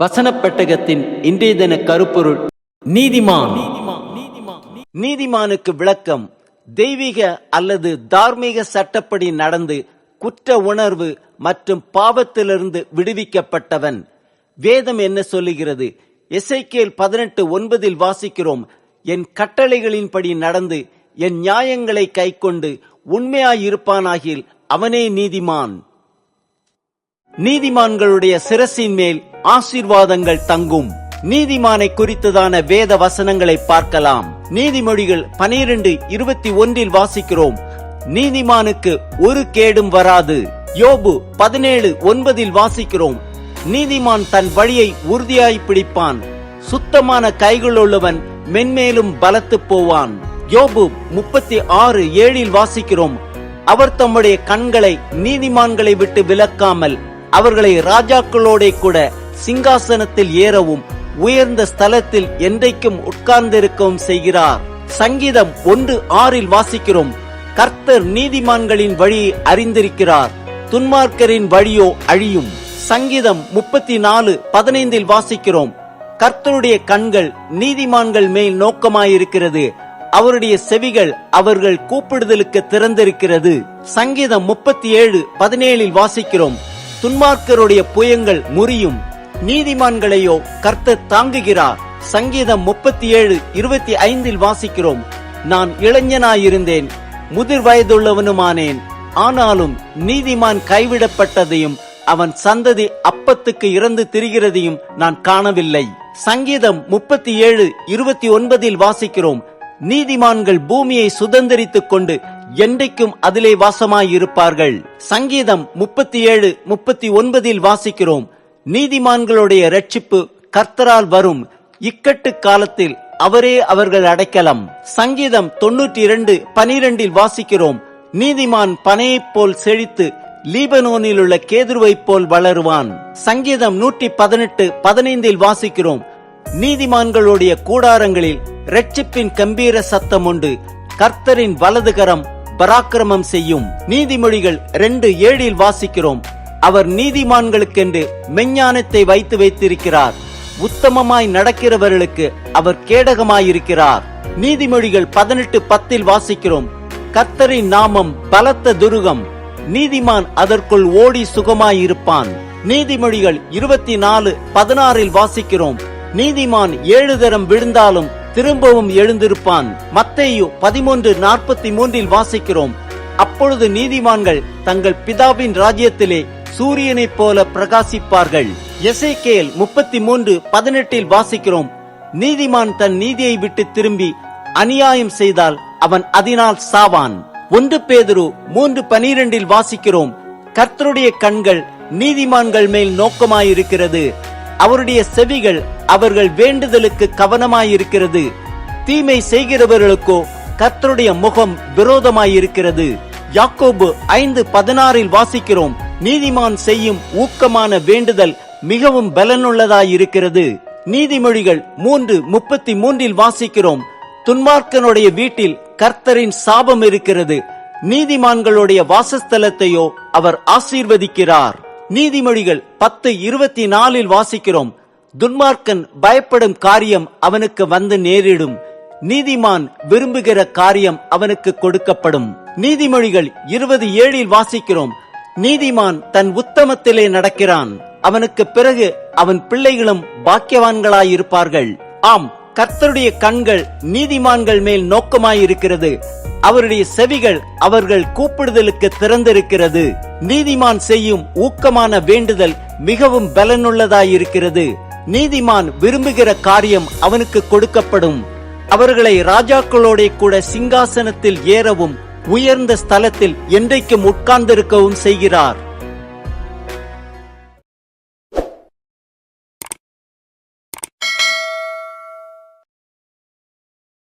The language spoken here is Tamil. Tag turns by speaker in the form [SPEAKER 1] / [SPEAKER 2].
[SPEAKER 1] வசனப்பெட்டகத்தின் இன்றைய தின கருப்பொருள் நீதிமான். நீதிமானுக்கு விளக்கம் தெய்வீக அல்லது தார்மீக சட்டப்படி நடந்து குற்ற உணர்வு மற்றும் பாவத்திலிருந்து விடுவிக்கப்பட்டவன். வேதம் என்ன சொல்லுகிறது? எசைக்கேல் பதினெட்டு ஒன்பதில் வாசிக்கிறோம் என் கட்டளைகளின்படி நடந்து என் நியாயங்களை கைக்கொண்டு உண்மையாயிருப்பானாகில் அவனே நீதிமான். நீதிமான்களுடைய சிரசின் மேல் ஆசீர்வாதங்கள் தங்கும். நீதிமானை குறித்ததான வேத வசனங்களை பார்க்கலாம். நீதிமொழிகள் பனிரெண்டு இருபத்தி ஒன்றில் வாசிக்கிறோம். நீதிமானுக்கு ஒரு கேடும் வராது. யோபு பதினேழு ஒன்பதில் வாசிக்கிறோம். நீதிமான் தன் வழியை உறுதியாய் பிடிப்பான். சுத்தமான கைகளுள்ளவன் மென்மேலும் பலத்து போவான். யோபு முப்பத்தி ஆறு ஏழில் வாசிக்கிறோம். அவர் தம்முடைய கண்களை நீதிமான்களை விட்டு விலக்காமல் அவர்களை ராஜாக்களோட கூட சிங்காசனத்தில் ஏறவும் உயர்ந்த ஸ்தலத்தில் என்றைக்கும் உட்கார்ந்திருக்கவும் செய்கிறார். சங்கீதம் ஒன்று ஆறில் வாசிக்கிறோம். கர்த்தர் நீதிமான்களின் வழியை அறிந்திருக்கிறார். துன்மார்க்கரின் வழியோ அழியும். சங்கீதம் முப்பத்தி நாலு பதினைந்தில் வாசிக்கிறோம். கர்த்தருடைய கண்கள் நீதிமான்கள் மேல் நோக்கமாயிருக்கிறது. அவருடைய செவிகள் அவர்கள் கூப்பிடுதலுக்கு திறந்திருக்கிறது. சங்கீதம் முப்பத்தி ஏழு பதினேழில் வாசிக்கிறோம். துன்மார்க்கருடைய புயங்கள் முறியும். நீதிமான்களையோ கர்த்தர் தாங்குகிறார். சங்கீதம் முப்பத்தி ஏழு இருபத்தி ஐந்தில் வாசிக்கிறோம். நான் இளைஞனாயிருந்தேன் முதிர் வயதுள்ளவனுமானேன். ஆனாலும் நீதிமான் கைவிடப்பட்டதையும் அவன் சந்ததி அப்பத்துக்கு இறந்து திரிகிறதையும் நான் காணவில்லை. சங்கீதம் முப்பத்தி ஏழு இருபத்தி ஒன்பதில் வாசிக்கிறோம். நீதிமான்கள் பூமியை சுதந்திரித்துக் கொண்டு என்றைக்கும் அதிலே வாசமாயிருப்பார்கள். சங்கீதம் முப்பத்தி ஏழு முப்பத்தி ஒன்பதில் வாசிக்கிறோம். நீதிமான்களுடைய ரட்சிப்பு கர்த்தரால் வரும். இக்கட்டு காலத்தில் அவரே அவர்கள் அடைக்கலம். சங்கீதம் தொன்னூற்றி இரண்டு பனிரெண்டில் வாசிக்கிறோம். நீதிமான் பனையைப் போல் செழித்து லீபனோனில் உள்ள கேதுருவைப் போல் வளருவான். சங்கீதம் நூற்றி பதினெட்டு பதினைந்தில் வாசிக்கிறோம். நீதிமான்களுடைய கூடாரங்களில் ரட்சிப்பின் கம்பீர சத்தம் உண்டு. கர்த்தரின் வலதுகரம் பராக்கிரமம் செய்யும். நீதிமொழிகள் ரெண்டு ஏழில் வாசிக்கிறோம். அவர் நீதிமான்களுக்கென்று மெஞ்ஞானத்தை வைத்து வைத்திருக்கிறார். உத்தமமாய் நடக்கிறவர்களுக்கு அவர் கேடகமாயிருக்கிறார். நீதிமொழிகள் பதினெட்டு பத்தில் வாசிக்கிறோம். கத்தரின் நாமம் பலத்த துருகம். நீதிமான் அதற்குள் ஓடி சுகமாயிருப்பான். நீதிமொழிகள் இருபத்தி நாலு பதினாறில் வாசிக்கிறோம். நீதிமான் ஏழு தரம் விழுந்தாலும் திரும்பவும் எழுந்திருப்பான். மத்தேயு பதிமூன்று நாற்பத்தி மூன்றில் வாசிக்கிறோம். அப்பொழுது நீதிமான்கள் தங்கள் பிதாவின் ராஜ்யத்திலே சூரியனைப் போல பிரகாசிப்பார்கள். எசைக்கேல் முப்பத்தி மூன்று பதினெட்டில் வாசிக்கிறோம். நீதிமான் தன் நீதியை விட்டு திரும்பி அநியாயம் செய்தால் அவன் அதனால் சாவான். ஒன்று பேதுரு மூன்று பனிரெண்டில் வாசிக்கிறோம். கர்த்தருடைய கண்கள் நீதிமான்கள் மேல் நோக்கமாயிருக்கிறது. அவருடைய செவிகள் அவர்கள் வேண்டுதலுக்கு கவனமாயிருக்கிறது. தீமை செய்கிறவர்களுக்கோ கர்த்தருடைய முகம் விரோதமாயிருக்கிறது. யாக்கோபு ஐந்து பதினாறில் வாசிக்கிறோம். நீதிமான் செய்யும் ஊக்கமான வேண்டுதல் மிகவும் பலனுள்ளதாயிருக்கிறது. நீதிமொழிகள் மூன்று முப்பத்தி மூன்றில் வாசிக்கிறோம். துன்மார்க்கனுடைய வீட்டில் கர்த்தரின் சாபம் இருக்கிறது. நீதிமான்களுடைய வாசஸ்தலத்தையோ அவர் ஆசீர்வதிக்கிறார். நீதிமொழிகள் பத்து இருபத்தி நாலில் வாசிக்கிறோம். துன்மார்க்கன் பயப்படும் காரியம் அவனுக்கு வந்து நேரிடும். நீதிமான் விரும்புகிற காரியம் அவனுக்கு கொடுக்கப்படும். நீதிமொழிகள் இருபது ஏழில் வாசிக்கிறோம். நீதிமான் தன் உத்தமத்திலே நடக்கிறான். அவனுக்கு பிறகு அவன் பிள்ளைகளும் பாக்கியவான்களாயிருப்பார்கள். ஆம் கர்த்தருடைய கண்கள் நீதிமான்கள் மேல் நோக்கமாயிருக்கிறது. அவருடைய செவிகள் அவர்கள் கூப்பிடுதலுக்கு திறந்திருக்கிறது. நீதிமான் செய்யும் ஊக்கமான வேண்டுதல் மிகவும் பலனுள்ளதாயிருக்கிறது. நீதிமான் விரும்புகிற காரியம் அவனுக்கு கொடுக்கப்படும். அவர்களை ராஜாக்களோட கூட சிங்காசனத்தில் ஏறவும் உயர்ந்த ஸ்தலத்தில் என்றைக்கும் உட்கார்ந்திருக்கவும் செய்கிறார்.